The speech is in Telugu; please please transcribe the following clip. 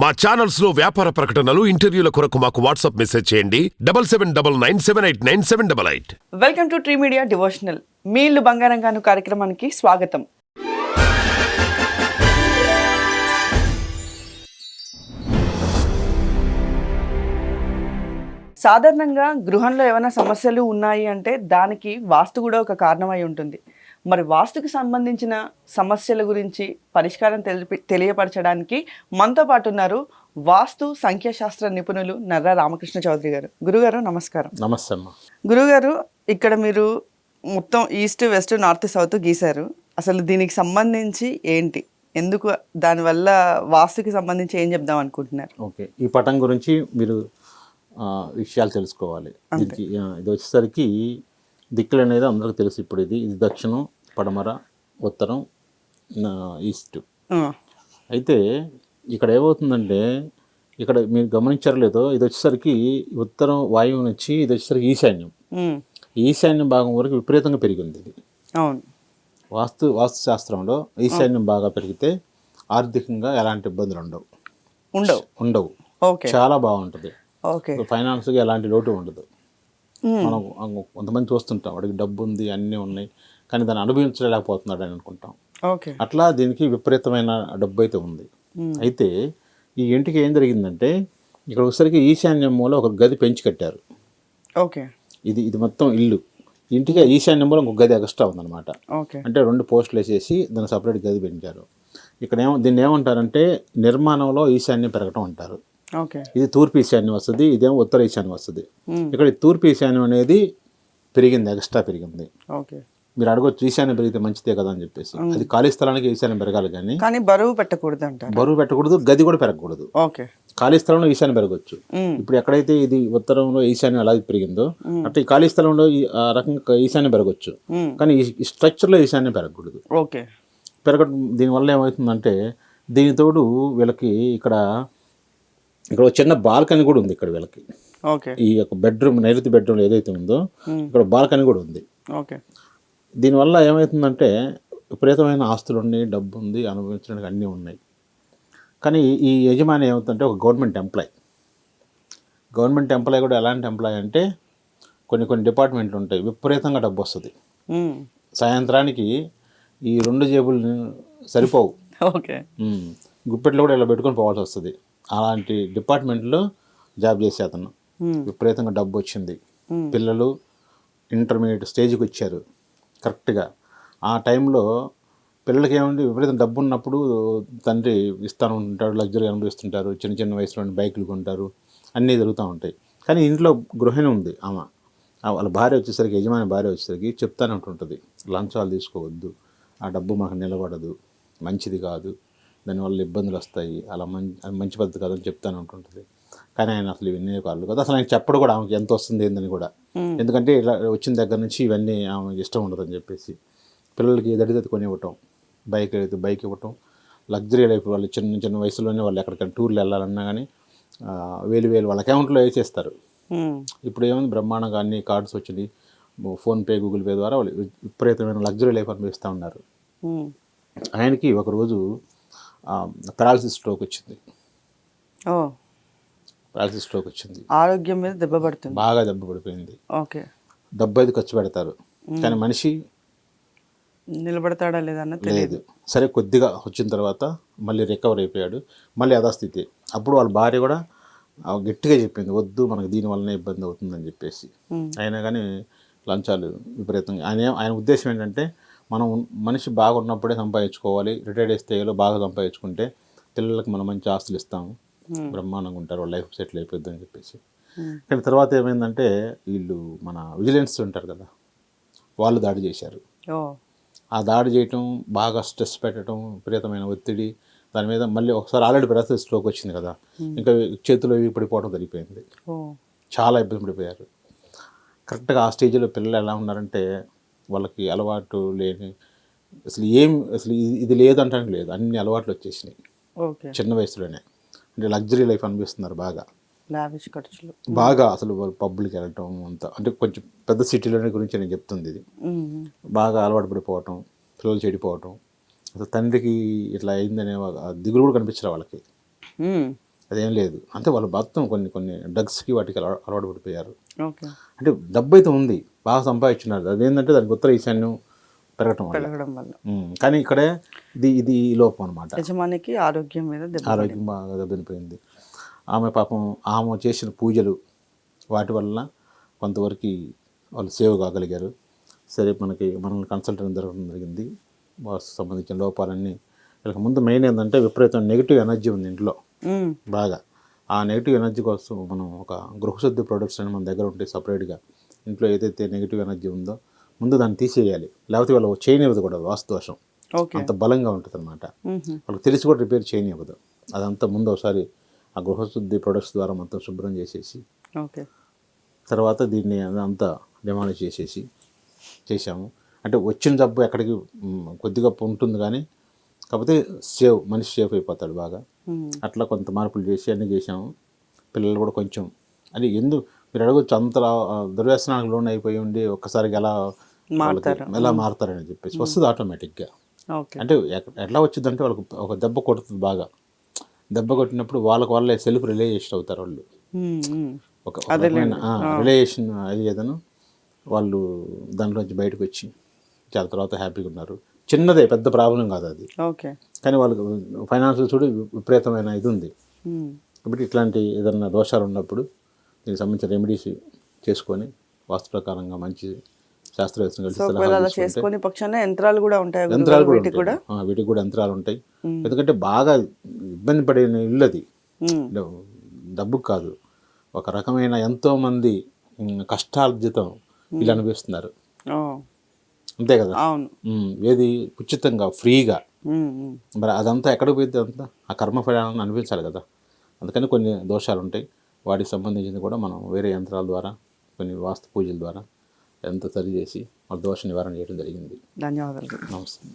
మా ఛానల్స్లో వ్యాపార ప్రకటనలు ఇంటర్వ్యూల కొరకు మాకు వాట్సాప్ మెసేజ్ చేయండి. Double seven double nine seven eight nine seven double eight. Welcome to tree media devotional మీ ఇల్లు బంగారం గాను కార్యక్రమానికి స్వాగతం. సాధారణంగా గృహంలో ఏమైనా సమస్యలు ఉన్నాయి అంటే దానికి వాస్తు కూడా ఒక కారణమై ఉంటుంది. మరి వాస్తుకు సంబంధించిన సమస్యల గురించి పరిష్కారం తెలిపి తెలియపరచడానికి మనతో పాటు ఉన్నారు వాస్తు సంఖ్యాశాస్త్ర నిపుణులు నర్రా రామకృష్ణ చౌదరి గారు. గురుగారు నమస్కారం. నమస్తే అమ్మ. గురుగారు ఇక్కడ మీరు మొత్తం ఈస్ట్ వెస్ట్ నార్త్ సౌత్ గీశారు. అసలు దీనికి సంబంధించి ఏంటి? ఎందుకు దానివల్ల వాస్తుకి సంబంధించి ఏం చెప్దాం అనుకుంటున్నారు? ఓకే. ఈ పటం గురించి మీరు విషయాలు తెలుసుకోవాలి. ఇది వచ్చేసరికి దిక్కులు అనేది అందరికీ తెలుసు ఇప్పుడు ఇది. ఇది దక్షిణం పడమర ఉత్తరం ఈస్ట్. అయితే ఇక్కడ ఏమవుతుందంటే ఇక్కడ మీరు గమనించారో లేదో ఇది వచ్చేసరికి ఉత్తరం వాయువు నుంచి ఇది వచ్చేసరికి ఈశాన్యం. ఈశాన్యం భాగం వరకు విపరీతంగా పెరిగింది ఇది. అవును. వాస్తు వాస్తు శాస్త్రంలో ఈశాన్యం బాగా పెరిగితే ఆర్థికంగా ఎలాంటి ఇబ్బందులు ఉండవు. ఉండవు. ఉండవు. చాలా బాగుంటుంది. ఫైనాన్స్గా ఎలాంటి లోటు ఉండదు. మనం కొంతమంది చూస్తుంటాం. వాడికి డబ్బు ఉంది అన్నీ ఉన్నాయి. కానీ దాన్ని అనుభవించలేకపోతున్నాడు అని అనుకుంటాం. ఓకే. అట్లా దీనికి విపరీతమైన డబ్బు అయితే ఉంది అయితే ఈ ఇంటికి ఏం జరిగిందంటే ఇక్కడ ఒకసారికి ఈశాన్యం మూల ఒక గది పెంచి కట్టారు. ఓకే. ఇది ఇది మొత్తం ఇల్లు. ఇంటికి ఈశాన్యం మూల ఇంకొక గది ఎక్స్ట్రా ఉందన్నమాట. ఓకే. అంటే రెండు పోస్టులు వేసేసి దాన్ని సపరేట్ గది పెంచారు. ఇక్కడ ఏమో దీన్ని ఏమంటారంటే నిర్మాణంలో ఈశాన్యం పెరగటం అంటారు. ఇది తూర్పు ఈశాన్యం వస్తుంది ఇదేమో ఉత్తర ఈశాన్యం వస్తుంది. ఇక్కడ తూర్పు ఈశాన్యం అనేది పెరిగింది ఎక్స్ట్రా పెరిగింది. ఓకే. మీరు అడగొచ్చు ఈశాన్యం పెరిగితే మంచిదే కదా అని చెప్పేసి. అది ఖాళీ స్థలానికి ఈశాన్యం పెరగాలి కానీ కానీ బరువు పెట్టకూడదు అంటారు బరువు పెట్టకూడదు గది కూడా పెరగకూడదు. ఓకే. ఖాళీ స్థలంలో ఈశాన్యం పెరగచ్చు. ఇప్పుడు ఎక్కడైతే ఇది ఉత్తరంలో ఈశాన్యం ఎలా పెరిగిందో అట్లా ఈ ఖాళీ స్థలంలో ఈ ఆ రకంగా ఈశాన్యం పెరగచ్చు. కానీ ఈ స్ట్రక్చర్లో ఈశాన్యం పెరగకూడదు. ఓకే. పెరగడం దీనివల్ల ఏమవుతుందంటే దీని తోడు వీళ్ళకి ఇక్కడ ఇక్కడ ఒక చిన్న బాల్కనీ కూడా ఉంది ఇక్కడ వీళ్ళకి. ఓకే. ఈ యొక్క బెడ్రూమ్ నైరుతి బెడ్రూమ్ ఏదైతే ఉందో ఇక్కడ బాల్కనీ కూడా ఉంది. ఓకే. దీనివల్ల ఏమవుతుందంటే విపరీతమైన ఆస్తులు ఉన్నాయి డబ్బు ఉంది అనుభవించడానికి అన్నీ ఉన్నాయి. కానీ ఈ యజమాని ఏమవుతుందంటే ఒక గవర్నమెంట్ ఎంప్లాయ్. గవర్నమెంట్ ఎంప్లాయ్ కూడా ఎలాంటి ఎంప్లాయ్ అంటే కొన్ని కొన్ని డిపార్ట్మెంట్లు ఉంటాయి విపరీతంగా డబ్బు వస్తుంది. సాయంత్రానికి ఈ రెండు జేబులు సరిపోవు. ఓకే. గుప్పెట్లో కూడా ఇలా పెట్టుకొని పోవాల్సి వస్తుంది. అలాంటి డిపార్ట్మెంట్లో జాబ్ చేసే అతను. విపరీతంగా డబ్బు వచ్చింది. పిల్లలు ఇంటర్మీడియట్ స్టేజ్కి వచ్చారు. కరెక్ట్గా. ఆ టైంలో పిల్లలకి ఏమంటే విపరీతం డబ్బు ఉన్నప్పుడు తండ్రి ఇస్తాను ఉంటాడు లగ్జరీ అనుభవిస్తుంటారు చిన్న చిన్న వయసులో బైకులు కొంటారు అన్నీ జరుగుతూ ఉంటాయి. కానీ ఇంట్లో గృహిణి ఉంది ఆమె. వాళ్ళ భార్య వచ్చేసరికి యజమాని భార్య వచ్చేసరికి చెప్తానే ఉంటుంటుంది లంచాలు తీసుకోవద్దు. ఆ డబ్బు మాకు నిలబడదు. మంచిది కాదు. దానివల్ల ఇబ్బందులు వస్తాయి. అలా మంచి మంచి పద్ధతి కాదని చెప్తానే ఉంటుంటుంది కానీ ఆయన అసలు ఇవన్నీ కాదు. కదా అసలు ఆయన చెప్పడు కూడా ఆమెకి ఎంత వస్తుంది ఏందని కూడా. ఎందుకంటే ఇలా వచ్చిన దగ్గర నుంచి ఇవన్నీ ఆమెకి ఇష్టం ఉండదని చెప్పేసి. పిల్లలకి ఏది అడిగితే అది కొనివ్వటం. బైక్ అయితే బైక్ ఇవ్వటం. లగ్జరీ లైఫ్ వాళ్ళు చిన్న చిన్న వయసులోనే వాళ్ళు ఎక్కడికైనా టూర్లు వెళ్ళాలన్నా కానీ వేలు వేలు వాళ్ళ అకౌంట్లో వేసేస్తారు. ఇప్పుడు ఏముంది? బ్రహ్మాండంగా అన్ని కార్డ్స్ వచ్చినాయి. ఫోన్పే గూగుల్ పే ద్వారా వాళ్ళు విపరీతమైన లగ్జరీ లైఫ్ అనుభవిస్తూ ఉన్నారు. ఆయనకి ఒకరోజు పెరాలసిస్ స్ట్రోక్ వచ్చింది. ఓ. పెరాలసిస్ స్ట్రోక్ వచ్చింది. ఆరోగ్యం మీద దెబ్బ పడుతుంది. బాగా దెబ్బ పడిపోయింది. ఓకే. డబ్బు అయితే ఖర్చు పెడతారు. కానీ మనిషి నిలబడతాడా లేదా అన్నది తెలియదు లేదు సరే కొద్దిగా వచ్చిన తర్వాత మళ్ళీ రికవర్ అయిపోయాడు. మళ్ళీ యథాస్థితి. అప్పుడు వాళ్ళ భార్య కూడా గట్టిగా చెప్పింది వద్దు మనకు దీనివల్లనే ఇబ్బంది అవుతుందని చెప్పేసి. అయినా కానీ లంచాలు విపరీతంగా. ఆయన ఆయన ఉద్దేశం ఏంటంటే మనం మనిషి బాగున్నప్పుడే సంపాదించుకోవాలి రిటైర్డ్ స్టేజ్లో బాగా సంపాదించుకుంటే పిల్లలకి మనం మంచి ఆస్తులు ఇస్తాము. బ్రహ్మాండంగా ఉంటారు వాళ్ళ లైఫ్ సెటిల్ అయిపోద్ది అని చెప్పేసి. కానీ తర్వాత ఏమైందంటే వీళ్ళు మన విజిలెన్స్ ఉంటారు కదా వాళ్ళు దాడి చేశారు. ఆ దాడి చేయటం బాగా స్ట్రెస్ పెట్టడం విపరీతమైన ఒత్తిడి దాని మీద మళ్ళీ ఒకసారి ఆల్రెడీ పరిస్థితి స్ట్రోక్ వచ్చింది కదా ఇంకా చేతులు ఇవి పడిపోవడం జరిగిపోయింది. చాలా ఇబ్బంది పడిపోయారు. కరెక్ట్గా ఆ స్టేజ్లో పిల్లలు ఎలా ఉన్నారంటే వాళ్ళకి అలవాటు లేని అసలు ఏం అసలు ఇది ఇది లేదు. అన్ని అలవాట్లు వచ్చేసినాయి. చిన్న వయసులోనే. అంటే లగ్జరీ లైఫ్ అనిపిస్తున్నారు బాగా. లావిష్ ఖర్చులు. బాగా అసలు వాళ్ళు పబ్బులకి వెళ్ళటం అంతా. అంటే కొంచెం పెద్ద సిటీలోనే గురించి నేను చెప్తుంది ఇది. బాగా అలవాటు పడిపోవటం పిల్లలు చెడిపోవటం. అసలు తండ్రికి ఇట్లా అయిందనే దిగులు కూడా కనిపించరు వాళ్ళకి. అదేం లేదు. అంటే వాళ్ళు మొత్తం కొన్ని కొన్ని డ్రగ్స్కి వాటికి అలవా- అలవాటు పడిపోయారు. అంటే డబ్బు అయితే ఉంది. బాగా సంపాదించున్నారు. అదేంటంటే దానికి ఉత్తర ఈశాన్యం పెరగటం పెరగడం వల్ల. కానీ ఇక్కడే ఇది ఇది ఈ లోపం అనమాట యజమానికి ఆరోగ్యం మీద ఆరోగ్యం బాగా దెబ్బతినిపోయింది. ఆమె పాపం ఆమె చేసిన పూజలు వాటి వల్ల కొంతవరకు వాళ్ళు సేవ్ కాగలిగారు. సరే మనకి మనల్ని కన్సల్టెంట్ జరగడం జరిగింది. వాస్తు సంబంధించిన లోపాలన్నీ వీళ్ళకి ముందు మెయిన్ ఏంటంటే విపరీతం నెగిటివ్ ఎనర్జీ ఉంది ఇంట్లో. బాగా. ఆ నెగిటివ్ ఎనర్జీ కోసం మనం ఒక గృహశుద్ధి ప్రొడక్ట్స్ అని మన దగ్గర ఉంటాయి సపరేట్గా. ఇంట్లో ఏదైతే నెగిటివ్ ఎనర్జీ ఉందో ముందు దాన్ని తీసేయాలి. లేకపోతే వాళ్ళు చేయనివ్వదు కూడా వాస్తు దోషం ఓకే. అంత బలంగా ఉంటుంది అనమాట. వాళ్ళకి తెలిసి కూడా రిపేర్ చేయనివ్వదు. అదంతా ముందు ఒకసారి ఆ గృహశుద్ధి ప్రొడక్ట్స్ ద్వారా మొత్తం శుభ్రం చేసేసి ఓకే. తర్వాత దీన్ని అంతా డిమాండ్ చేసేసి చేశాము. అంటే వచ్చిన జబ్బు ఎక్కడికి కొద్దిగా ఉంటుంది కానీ కాకపోతే సేవ్ మనిషి సేఫ్ అయిపోతాడు బాగా. అట్లా కొంత మార్పులు చేసి అన్నీ చేసాము పిల్లలు కూడా కొంచెం అది ఎందుకు మీరు అడగచ్చు అంత దుర్వ్యసనానికి లోన్ అయిపోయి ఉండి ఒక్కసారిగా ఎలా ఎలా మారుతారని చెప్పేసి వస్తుంది ఆటోమేటిక్గా అంటే ఎట్లా వచ్చిందంటే వాళ్ళకు ఒక దెబ్బ కొడుతుంది బాగా. దెబ్బ కొట్టినప్పుడు వాళ్ళకి వాళ్ళే సెల్ఫ్ రిలేషన్ అవుతారు వాళ్ళు. ఒక రిలేషన్ అయ్యేదను వాళ్ళు దాంట్లోంచి బయటకు వచ్చి చాలా తర్వాత హ్యాపీగా ఉన్నారు. చిన్నదే పెద్ద ప్రాబ్లం కాదు అది. ఓకే. కానీ వాళ్ళకి ఫైనాన్షియల్ చూడు విపరీతమైన ఇది ఉంది. కాబట్టి ఇట్లాంటి ఏదన్నా దోషాలు ఉన్నప్పుడు దీనికి సంబంధించిన రెమెడీస్ చేసుకొని వాస్తు ప్రకారంగా మంచి శాస్త్రవేత్తలు కలిసి సలహాలు చేసుకొని పక్షాన యంత్రాలు కూడా ఉంటాయి యంత్రాలు కూడా వీటికి కూడా? వీటికి కూడా యంత్రాలు ఉంటాయి. ఎందుకంటే బాగా ఇబ్బంది పడిన ఇల్లు అది. డబ్బుకు కాదు. ఒక రకమైన ఎంతో మంది కష్టార్జితం వీళ్ళు అనిపిస్తున్నారు అంతే కదా? ఏది ఉచితంగా ఫ్రీగా. మరి అదంతా ఎక్కడ పోయింది అంతా? ఆ కర్మ ఫలాన్ని అనిపించాలి కదా. అందుకని కొన్ని దోషాలు ఉంటాయి. వాటికి సంబంధించింది కూడా మనం వేరే యంత్రాల ద్వారా కొన్ని వాస్తు పూజల ద్వారా ఎంత సరి చేసి వాళ్ళ దోష నివారణ చేయడం జరిగింది ధన్యవాదాలు. నమస్తే